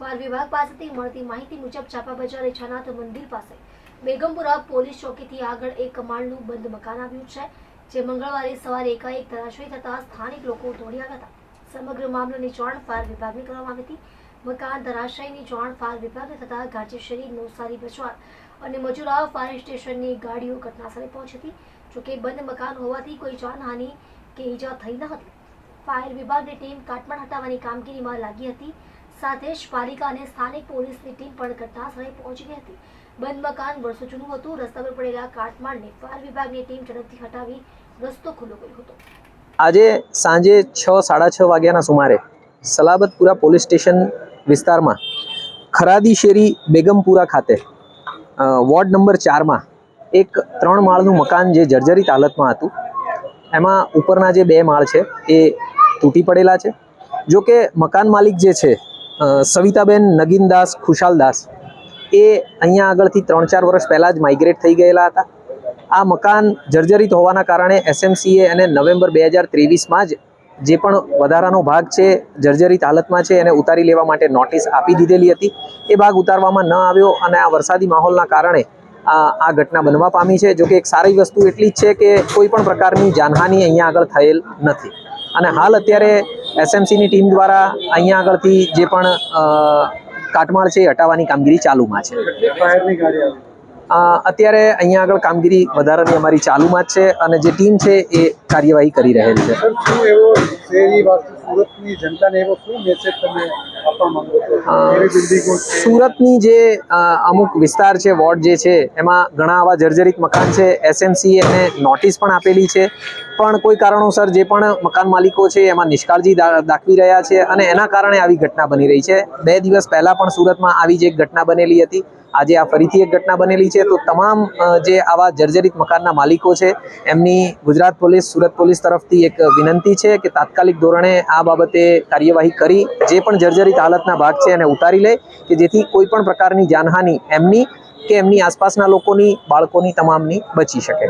Fire વિભાગ પાસેથી મળતી માહિતી મુજબ ચાપા બજાર એછાનાથ મંદિર પાસે બેગમપુરા પોલીસ ચોકીથી આગળ એક માળનું બંધ મકાન આવ્યું છે, જે મંગળવારે સવારે એકાએક ધરાશયી થતા સ્થાનિક લોકો દોડી હતા. સમગ્ર મામલાની જાણ ફાયર વિભાગને કરવામાં આવી હતી. મકાન ધરાશયની જાણ ફાયર વિભાગને થતા ગાજેશ્વરી નવસારી બજાર અને મજુરા ફાયર સ્ટેશનની ગાડીઓ ઘટનાસ્થળે પહોંચી હતી. જોકે બંધ મકાન હોવાથી કોઈ જાનહાનિ કે ઈજા થઈ ન હતી. ફાયર વિભાગની ટીમ કાટમાળ હટાવવાની કામગીરીમાં લાગી હતી. સાથે જ પાલિકા અને સ્થાનિક પોલીસની ટીમ પણ ઘટનાસ્થળે પહોંચી ગઈ હતી. બંધ મકાન વર્ષો જૂનું હતું. રસ્તા પર પડેલા કાટમાળને ફાયર વિભાગની ટીમ ઝડપથી હટાવી રસ્તો ખુલ્લો કર્યો હતો. આજે સાંજે છ, સાડા છ વાગ્યાના સુમારે સલાબતપુરા પોલીસ સ્ટેશન વિસ્તારમાં ખરાદી શેરી બેગમપુરા ખાતે વોર્ડ નંબર ચારમાં એક ત્રણ માળનું મકાન જે જર્જરિત હાલતમાં હતું, એમાં ઉપરના જે બે માળ છે એ તૂટી પડેલા છે. જો કે મકાન માલિક જે છે સવિતાબેન, નગીનદાસ, ખુશાલદાસ એ અહીંયા આગળથી ત્રણ ચાર વર્ષ પહેલાં જ માઇગ્રેટ થઈ ગયેલા હતા. આ મકાન જર્જરિત હોવાના કારણે એસએમસીએ અને નવેમ્બર બે હજાર ત્રેવીસમાં જ જે પણ વધારાનો ભાગ છે, જર્જરિત હાલતમાં છે, એને ઉતારી લેવા માટે નોટિસ આપી દીધેલી હતી. એ ભાગ ઉતારવામાં ન આવ્યો અને આ વરસાદી માહોલના કારણે આ આ ઘટના બનવા પામી છે. જો કે એક સારી વસ્તુ એટલી જ છે કે કોઈ પણ પ્રકારની જાનહાનિ અહીંયા આગળ થયેલ નથી. અને હાલ અત્યારે એસએમસીની ટીમ દ્વારા અહીંયા આગળથી જે પણ કાટમાળ છે એ હટાવવાની કામગીરી ચાલુમાં છે. અત્યારે અહીંયા આગળ કામગીરી વધારાની અમારી ચાલુમાં જ છે અને જે ટીમ છે એ કાર્યવાહી કરી રહેલ છે. સુરતની જનતાને એવો શું મેસેજ તમે આપવા માંગો છે? સુરતની જે અમુક વિસ્તાર છે વોર્ડ જે છે એમાં ઘણા આવા જર્જરિત મકાન છે. એસએમસી એને નોટિસ પણ આપેલી છે. પણ કોઈ કારણોસર જે પણ મકાન માલિકો છે એમાં નિષ્કાળજી દાખવી રહ્યા છે અને એના કારણે આવી ઘટના બની રહી છે. બે દિવસ પહેલાં પણ સુરતમાં આવી જ એક ઘટના બનેલી હતી. આજે આ ફરીથી એક ઘટના બનેલી છે. તો તમામ જે આવા જર્જરિત મકાનના માલિકો છે એમની ગુજરાત પોલીસ સુરત પોલીસ તરફથી એક વિનંતી છે કે તાત્કાલિક ધોરણે આ બાબતે કાર્યવાહી કરી, જે પણ જર્જરિત હાલતના ભાગ છે એને ઉતારી લે કે જેથી કોઈ પણ પ્રકારની જાનહાનિ એમની કે એમની આસપાસના લોકોની, બાળકોની, તમામની બચી શકે.